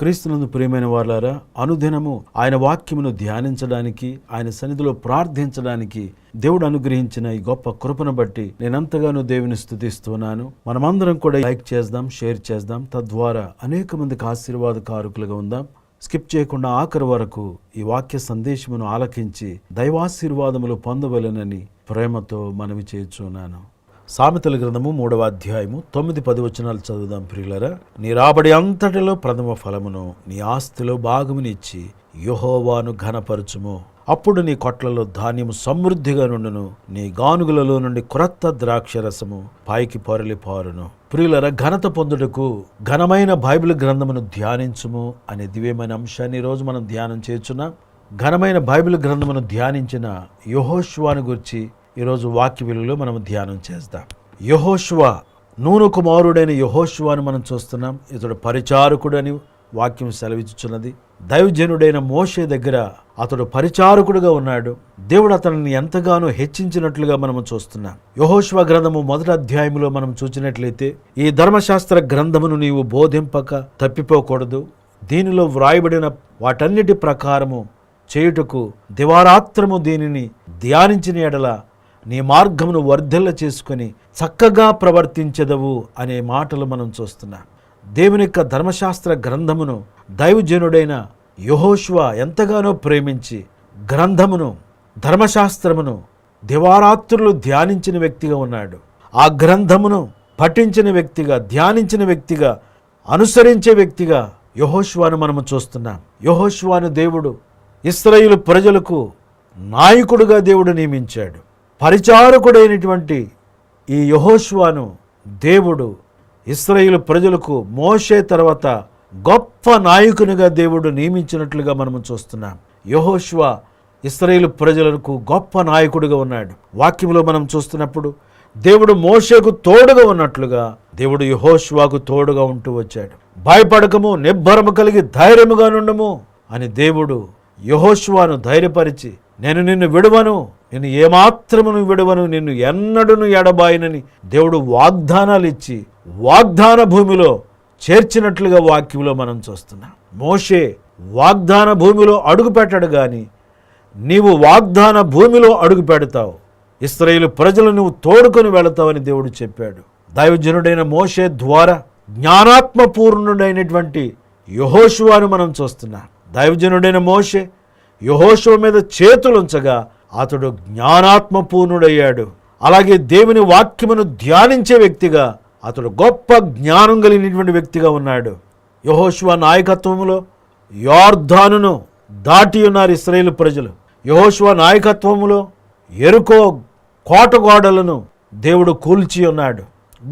క్రీస్తునందు ప్రియమైన వారులారా అనుదినము ఆయన వాక్యమును ధ్యానించడానికి ఆయన సన్నిధిలో ప్రార్థించడానికి దేవుడు అనుగ్రహించిన ఈ గొప్ప కృపను బట్టి నేనంతగానో దేవుని స్థుతిస్తున్నాను. మనమందరం కూడా లైక్ చేద్దాం షేర్ చేద్దాం. తద్వారా అనేక మందికి ఆశీర్వాదకారకులుగా ఉందాం. స్కిప్ చేయకుండా ఆఖరి వరకు ఈ వాక్య సందేశమును ఆలకించి దైవాశీర్వాదములు పొందవలెనని ప్రేమతో మనవి చేయుచున్నాను. సామెతల గ్రంథము మూడవ అధ్యాయము తొమ్మిది పది వచనాలు చదువుదాం ప్రియులరా. నీ రాబడి అంతటిలో ప్రథమ ఫలమును నీ ఆస్తిలో భాగమునిచ్చి యుహోవాను ఘనపరచుము. అప్పుడు నీ కొట్లలో ధాన్యము సమృద్ధిగా నుండును నీ గానుగులలో నుండి క్రొత్త ద్రాక్షరసము పైకి పొరలి పారును ప్రియులర ఘనత పొందుటకు ఘనమైన బైబిల్ గ్రంథమును ధ్యానించుము అనే దివ్యమైన అంశాన్ని ఈరోజు మనం ధ్యానం చేస్తున్నాం. ఘనమైన బైబిల్ గ్రంథమును ధ్యానించిన యహోష్వాను గురించి ఈరోజు వాక్య విలువలో మనం ధ్యానం చేద్దాం. యహోష్వా నూను కుమారుడైన యహోష్వాను మనం చూస్తున్నాం. ఇతడు పరిచారకుడని వాక్యం సెలవిచ్చుచున్నది. దైవజనుడైన మోషే దగ్గర అతడు పరిచారకుడుగా ఉన్నాడు. దేవుడు అతనిని ఎంతగానో హెచ్చించినట్లుగా మనము చూస్తున్నాం. యహోష్వ గ్రంథము మొదటి అధ్యాయంలో మనం చూసినట్లయితే ఈ ధర్మశాస్త్ర గ్రంథమును నీవు బోధింపక తప్పిపోకూడదు. దీనిలో వ్రాయబడిన వాటన్నిటి ప్రకారము చేయుటకు దివారాత్రము దీనిని ధ్యానించిన ఎడల నీ మార్గమును వర్ధల్ల చేసుకొని చక్కగా ప్రవర్తించదవు అనే మాటలు మనం చూస్తున్నాం. దేవుని యొక్క ధర్మశాస్త్ర గ్రంథమును దైవజనుడైన యహోష్వ ఎంతగానో ప్రేమించి గ్రంథమును ధర్మశాస్త్రమును దివారాత్రులు ధ్యానించిన వ్యక్తిగా ఉన్నాడు. ఆ గ్రంథమును పఠించిన వ్యక్తిగా ధ్యానించిన వ్యక్తిగా అనుసరించే వ్యక్తిగా యహోష్వాను మనము చూస్తున్నాం. యహోష్వాను దేవుడు ఇస్రాయిలు ప్రజలకు నాయకుడుగా దేవుడు నియమించాడు. పరిచారకుడైనటువంటి ఈ యహోష్వాను దేవుడు ఇస్రాయిల్ ప్రజలకు మోషే తర్వాత గొప్ప నాయకునిగా దేవుడు నియమించినట్లుగా మనము చూస్తున్నాం. యహోష్వా ఇస్రాయేల్ ప్రజలకు గొప్ప నాయకుడిగా ఉన్నాడు. వాక్యంలో మనం చూస్తున్నప్పుడు దేవుడు మోషేకు తోడుగా ఉన్నట్లుగా దేవుడు యహోష్వాకు తోడుగా ఉంటూ వచ్చాడు. భయపడకము నిబ్బరము కలిగి ధైర్యముగా నుండము అని దేవుడు యహోష్వాను ధైర్యపరిచి నేను నిన్ను విడువను నేను ఏమాత్రమును విడవను నిన్ను ఎన్నడును ఎడబాయినని దేవుడు వాగ్దానాలు ఇచ్చి వాగ్దాన భూమిలో చేర్చినట్లుగా వాక్యంలో మనం చూస్తున్నాం. మోషే వాగ్దాన భూమిలో అడుగు పెట్టాడు కానీ నీవు వాగ్దాన భూమిలో అడుగు పెడతావు. ఇస్రాయేలు ప్రజలు నువ్వు తోడుకొని వెళతావని దేవుడు చెప్పాడు. దైవజనుడైన మోషే ద్వారా జ్ఞానాత్మపూర్ణుడైనటువంటి యహోశువాను మనం చూస్తున్నాం. దైవజనుడైన మోషే యహోశువ మీద చేతులుంచగా అతడు జ్ఞానాత్మపూర్ణుడయ్యాడు. అలాగే దేవుని వాక్యమును ధ్యానించే వ్యక్తిగా అతడు గొప్ప జ్ఞానం కలిగినటువంటి వ్యక్తిగా ఉన్నాడు. యహోశివ నాయకత్వములో యోర్ధానును దాటి ఉన్నారు ఇస్రాయేల్ ప్రజలు. యహోశివ నాయకత్వములో ఎరుకో కోటగోడలను దేవుడు కూల్చి ఉన్నాడు.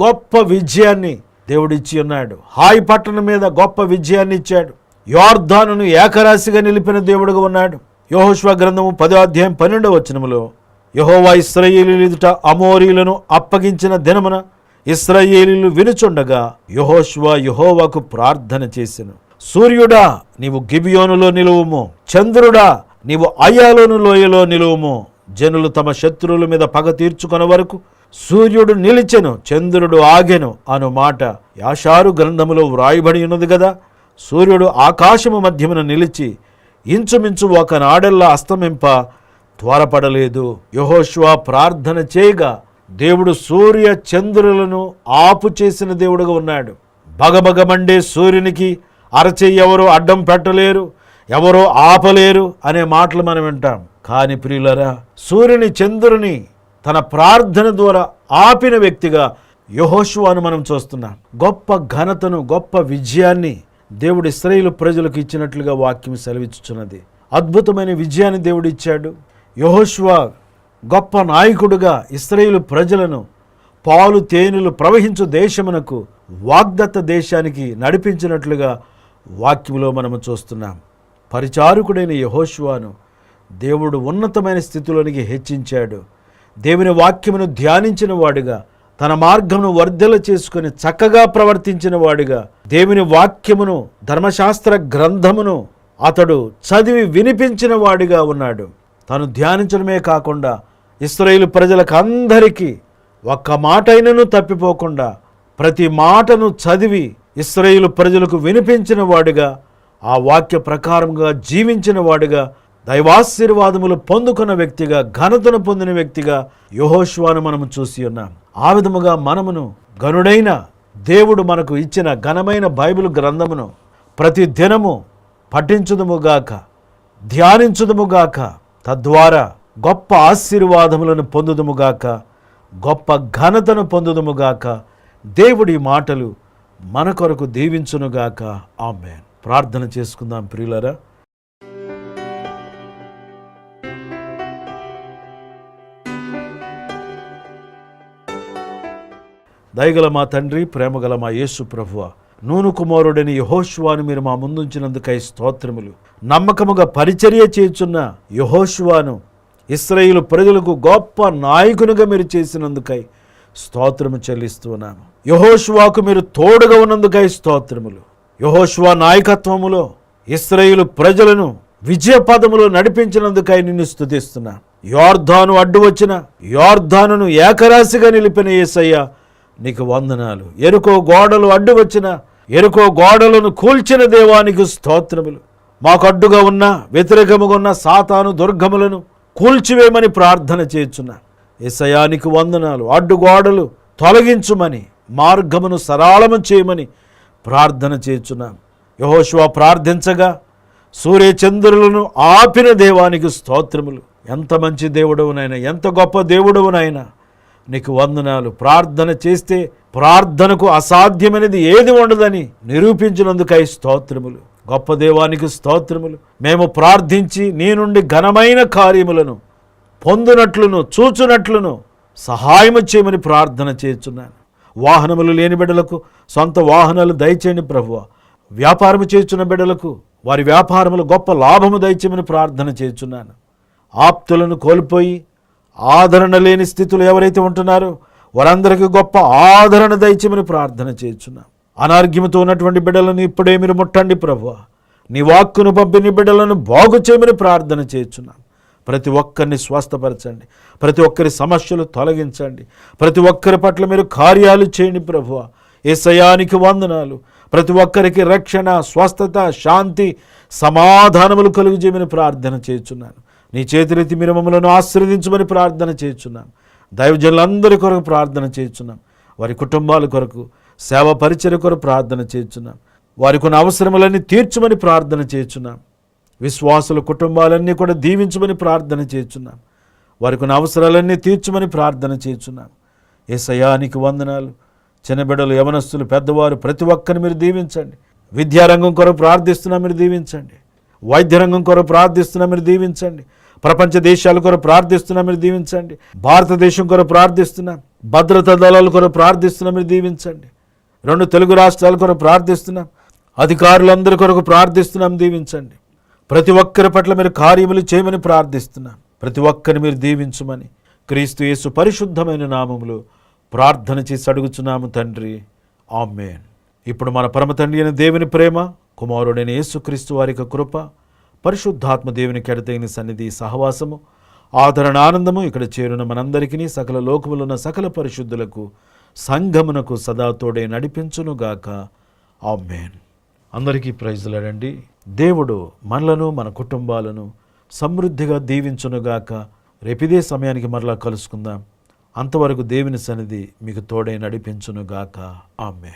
గొప్ప విజయాన్ని దేవుడిచ్చి ఉన్నాడు. హాయి పట్టణం మీద గొప్ప విజయాన్ని ఇచ్చాడు. యోర్ధానును ఏకరాశిగా నిలిపిన దేవుడుగా ఉన్నాడు. యోహోష్వ గ్రంథము పదో అధ్యాయం పన్నెండవ వచనములో యహోవా ఇస్రయేలీలు ఎదుట అమోరీలను అప్పగించిన దినమున ఇస్రయేలీలు వినుచుండగా యహోష్వ యహోవాకు ప్రార్థన చేసెను. సూర్యుడా నీవు గిబియోనులో నిలువుము. చంద్రుడా నీవు అయాలోను లోయలో నిలువుము. జనులు తమ శత్రువుల మీద పగ తీర్చుకొన వరకు సూర్యుడు నిలిచెను చంద్రుడు ఆగెను అను మాట యాషారు గ్రంథములో వ్రాయబడి ఉన్నది కదా సూర్యుడు ఆకాశము మధ్యమున నిలిచి ఇంచుమించు ఒక నాడెల్లా అస్తమింప త్వరపడలేదు. యహోష్వా ప్రార్థన చేయగా దేవుడు సూర్య చంద్రులను ఆపు చేసిన దేవుడుగా ఉన్నాడు. భగభగమండే సూర్యునికి అరచే ఎవరో అడ్డం పెట్టలేరు ఎవరో ఆపలేరు అనే మాటలు మనం వింటాం. కానీ ప్రియులరా సూర్యుని చంద్రుని తన ప్రార్థన ద్వారా ఆపిన వ్యక్తిగా యహోషువాను మనం చూస్తున్నాం. గొప్ప ఘనతను గొప్ప విజయాన్ని దేవుడు ఇస్రాయిల్ ప్రజలకు ఇచ్చినట్లుగా వాక్యం సెలవిచ్చుచున్నది. అద్భుతమైన విజయాన్ని దేవుడు ఇచ్చాడు. యహోష్వా గొప్ప నాయకుడుగా ఇస్రాయిల్ ప్రజలను పాలు తేనెలు ప్రవహించు దేశమునకు వాగ్దత్త దేశానికి నడిపించినట్లుగా వాక్యంలో మనము చూస్తున్నాం. పరిచారకుడైన యహోష్వాను దేవుడు ఉన్నతమైన స్థితిలోనికి హెచ్చించాడు. దేవుని వాక్యమును ధ్యానించిన వాడుగా తన మార్గమును వర్ధల చేసుకుని చక్కగా ప్రవర్తించిన వాడిగా దేవుని వాక్యమును ధర్మశాస్త్ర గ్రంథమును అతడు చదివి వినిపించిన వాడిగా ఉన్నాడు. తను ధ్యానించడమే కాకుండా ఇస్రాయేలు ప్రజలకు అందరికీ ఒక్క మాటైనను తప్పిపోకుండా ప్రతి మాటను చదివి ఇస్రాయేలు ప్రజలకు వినిపించిన వాడిగా ఆ వాక్య ప్రకారంగా జీవించిన వాడిగా దైవాశీర్వాదములు పొందుకున్న వ్యక్తిగా ఘనతను పొందిన వ్యక్తిగా యహోష్వాను మనము చూసి ఉన్నాం. ఆ విధముగా మనమును గనుడైన దేవుడు మనకు ఇచ్చిన ఘనమైన బైబిల్ గ్రంథమును ప్రతి దినము పఠించుదుముగాక ధ్యానించుదుముగాక తద్వారా గొప్ప ఆశీర్వాదములను పొందుదుముగాక గొప్ప ఘనతను పొందుదుముగాక దేవుడి మాటలు మన కొరకు దీవించునుగాక ఆమె ప్రార్థన చేసుకుందాం ప్రియులరా. దయగల మా తండ్రి ప్రేమగల మా యేసు ప్రభువ నూను కుమారుడని యహోష్వాను మీరు మా ముందుంచినందుకై స్తోత్రములు. నమ్మకముగా పరిచర్య చేయుచున్న యహోష్వాను ఇస్రాయేలు ప్రజలకు గొప్ప నాయకునిగా మీరు చేసినందుకై స్తోత్రము చెల్లిస్తున్నాము యహోష్వాకు మీరు తోడుగా ఉన్నందుకై స్తోత్రములు. యహోష్వా నాయకత్వములో ఇస్రాయేలు ప్రజలను విజయ పదములో నడిపించినందుకై నిన్ను స్థుతిస్తున్నాను యోర్ధాను అడ్డు వచ్చిన యోర్ధానును ఏకరాశిగా నిలిపిన యేసయ్య నీకు వందనాలు. ఎరుకో గోడలు అడ్డు వచ్చిన ఎరుకో గోడలను కూల్చిన దేవానికి స్తోత్రములు. మాకు అడ్డుగా ఉన్న వ్యతిరేకముగా ఉన్న సాతాను దుర్గములను కూల్చివేయమని ప్రార్థన చేయుచున్నా. ఎసయానికి వందనాలు. అడ్డు గోడలు తొలగించుమని మార్గమును సరళము చేయమని ప్రార్థన చేయుచున్నాం. యహోశివ ప్రార్థించగా సూర్యచంద్రులను ఆపిన దేవానికి స్తోత్రములు. ఎంత మంచి దేవుడవునైనా ఎంత గొప్ప దేవుడవునైనా నీకు వందనాలు. ప్రార్థన చేస్తే ప్రార్థనకు అసాధ్యమైనది ఏది ఉండదని నిరూపించినందుకై స్తోత్రములు. గొప్ప దేవానికి స్తోత్రములు. మేము ప్రార్థించి నీ నుండి ఘనమైన కార్యములను పొందునట్లును చూచునట్లును సహాయము చేయమని ప్రార్థన చేస్తున్నాను. వాహనములు లేని బిడ్డలకు సొంత వాహనాలు దయచేయండి ప్రభువ. వ్యాపారము చేస్తున్న బిడ్డలకు వారి వ్యాపారములు గొప్ప లాభము దయచేయమని ప్రార్థన చేస్తున్నాను. ఆప్తులను కోల్పోయి ఆదరణ లేని స్థితిలో ఎవరైతే ఉంటున్నారో వారందరికీ గొప్ప ఆదరణ దయచేమని ప్రార్థన చేస్తున్నాం. అనార్గ్యముతో ఉన్నటువంటి బిడ్డలను ఇప్పుడే మీరు ముట్టండి ప్రభు నీ వాక్కును పంపిన బిడ్డలను బాగు చేయమని ప్రార్థన చేస్తున్నాం. ప్రతి ఒక్కరిని స్వస్థపరచండి. ప్రతి ఒక్కరి సమస్యలు తొలగించండి. ప్రతి ఒక్కరి పట్ల మీరు కార్యాలు చేయండి ప్రభువ. ఏసయానికి వందనాలు. ప్రతి ఒక్కరికి రక్షణ స్వస్థత శాంతి సమాధానములు కలుగు చేయమని ప్రార్థన చేస్తున్నాను. నీ చేతులెత్తి మీరు మమ్మలను ఆశీర్వదించమని ప్రార్థన చేస్తున్నాం దైవజనులందరి కొరకు ప్రార్థన చేస్తున్నాం వారి కుటుంబాల కొరకు సేవ పరిచయ కొరకు ప్రార్థన చేస్తున్నాం వారికి ఉన్న అవసరములన్నీ తీర్చమని ప్రార్థన చేస్తున్నాం విశ్వాసుల కుటుంబాలన్నీ కూడా దీవించమని ప్రార్థన చేస్తున్నాం వారికి ఉన్న అవసరాలన్నీ తీర్చమని ప్రార్థన చేస్తున్నాం సయానికి వందనాలు. చిన్నబిడ్డలు యవనస్తులు పెద్దవారు ప్రతి ఒక్కరిని మీరు దీవించండి. విద్యారంగం కొరకు ప్రార్థిస్తున్నా మీరు దీవించండి. వైద్య రంగం కొరకు ప్రార్థిస్తున్నా మీరు దీవించండి. ప్రపంచ దేశాల కొరకు ప్రార్థిస్తున్నా మీరు దీవించండి. భారతదేశం కొరకు ప్రార్థిస్తున్నా భద్రతా దళాల కొరకు ప్రార్థిస్తున్నా మీరు దీవించండి. రెండు తెలుగు రాష్ట్రాల కొరకు ప్రార్థిస్తున్నాం అధికారులందరి కొరకు ప్రార్థిస్తున్నాం దీవించండి. ప్రతి ఒక్కరి పట్ల మీరు కార్యములు చేయమని ప్రార్థిస్తున్నాం ప్రతి ఒక్కరిని మీరు దీవించమని క్రీస్తు యేసు పరిశుద్ధమైన నామములు ప్రార్థన చేసి అడుగుచున్నాము తండ్రి. ఆమెన్. ఇప్పుడు మన పరమ తండ్రి అయిన దేవుని ప్రేమ కుమారుడైన యేసుక్రీస్తు వారి కృప పరిశుద్ధాత్మ దేవుని కెడతగిన సన్నిధి సహవాసము ఆదరణ ఆనందము ఇక్కడ చేరున మనందరికీ సకల లోకములున్న సకల పరిశుద్ధులకు సంఘమునకు సదా తోడే నడిపించునుగాక. ఆమెన్. అందరికీ ప్రైజులాడండి దేవుడు మనలను మన కుటుంబాలను సమృద్ధిగా దీవించునుగాక. రేపిదే సమయానికి మరలా కలుసుకుందాం. అంతవరకు దేవుని సన్నిధి మీకు తోడై నడిపించునుగాక. ఆమె